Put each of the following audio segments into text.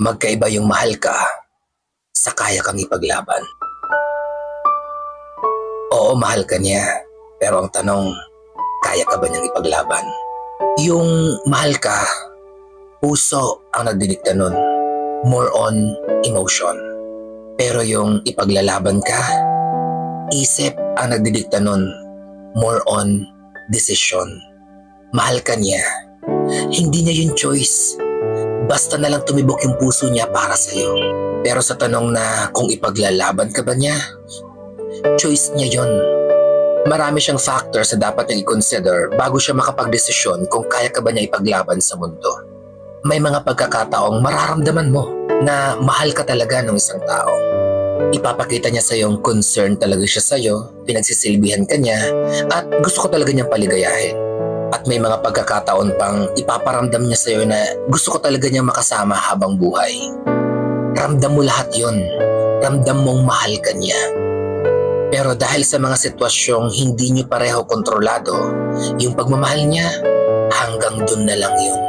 Magkaiba yung mahal ka sa kaya kang ipaglaban. Oo, mahal ka niya. Pero ang tanong, kaya ka ba niyang ipaglaban? Yung mahal ka, puso ang nagdidikta nun. More on emotion. Pero yung ipaglalaban ka, isip ang nagdidikta nun. More on decision. Mahal ka niya. Hindi niya yung choice. Basta na lang tumibok yung puso niya para sa'yo. Pero sa tanong na kung ipaglalaban ka ba niya, choice niya yon. Marami siyang factors na dapat niyang i-consider bago siya makapagdesisyon kung kaya ka ba niya ipaglaban sa mundo. May mga pagkakataong mararamdaman mo na mahal ka talaga ng isang tao. Ipapakita niya sa yung concern talaga siya sa iyo, pinagsisilbihan ka niya, at gusto ko talaga niyang paligayahin. At may mga pagkakataon pang ipaparamdam niya sa iyo na gusto ko talaga niyang makasama habang buhay. Ramdam mo lahat yon. Ramdam mong mahal ka niya. Pero dahil sa mga sitwasyong hindi niyo pareho kontrolado, yung pagmamahal niya, hanggang dun na lang yun.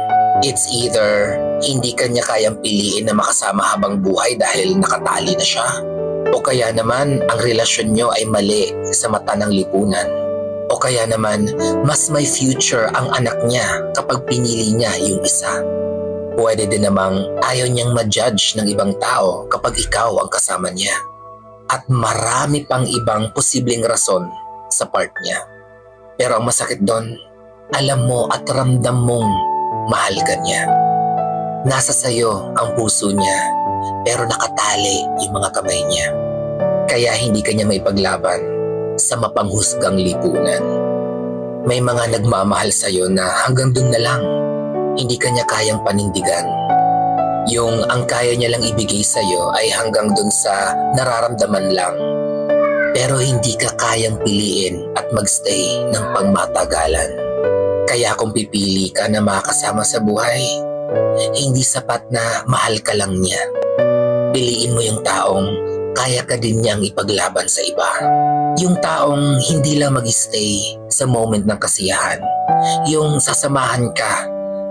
It's either hindi kanya kayang piliin na makasama habang buhay dahil nakatali na siya, o kaya naman ang relasyon niyo ay mali sa mata ng lipunan. Kaya naman mas may future ang anak niya kapag pinili niya yung isa. Pwede din namang ayaw niyang ma-judge ng ibang tao kapag ikaw ang kasama niya at marami pang ibang posibleng rason sa part niya. Pero ang masakit doon, alam mo at ramdam mong mahal ka niya. Nasa sayo ang puso niya, pero nakatali yung mga kamay niya. Kaya hindi ka niya maipaglaban sa mapanghusgang lipunan. May mga nagmamahal sa'yo na hanggang doon na lang, hindi ka niya kayang panindigan. Yung ang kaya niya lang ibigay sa'yo ay hanggang dun sa nararamdaman lang. Pero hindi ka kayang piliin at magstay ng pangmatagalan. Kaya kung pipili ka na makasama sa buhay, hindi sapat na mahal ka lang niya. Piliin mo yung taong kaya ka din niyang ipaglaban sa iba. Yung taong hindi lang mag-stay sa moment ng kasiyahan. Yung sasamahan ka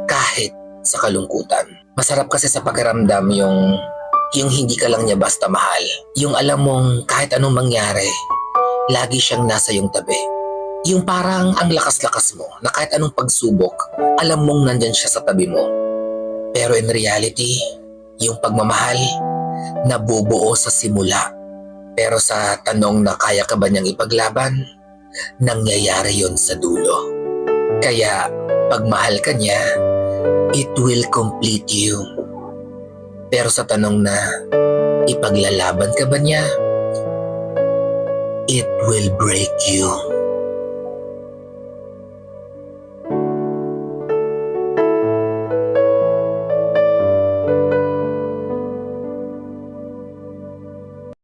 kahit sa kalungkutan. Masarap kasi sa pakiramdam yung yung hindi ka lang niya basta mahal. Yung alam mong kahit anong mangyari, lagi siyang nasa yung tabi. Yung parang ang lakas-lakas mo na kahit anong pagsubok, alam mong nandyan siya sa tabi mo. Pero in reality, yung pagmamahal, nabubuo sa simula. Pero sa tanong na kaya ka ba niyang ipaglaban, nangyayari yon sa dulo. Kaya pag mahal ka niya, it will complete you. Pero sa tanong na ipaglalaban ka ba niya, it will break you.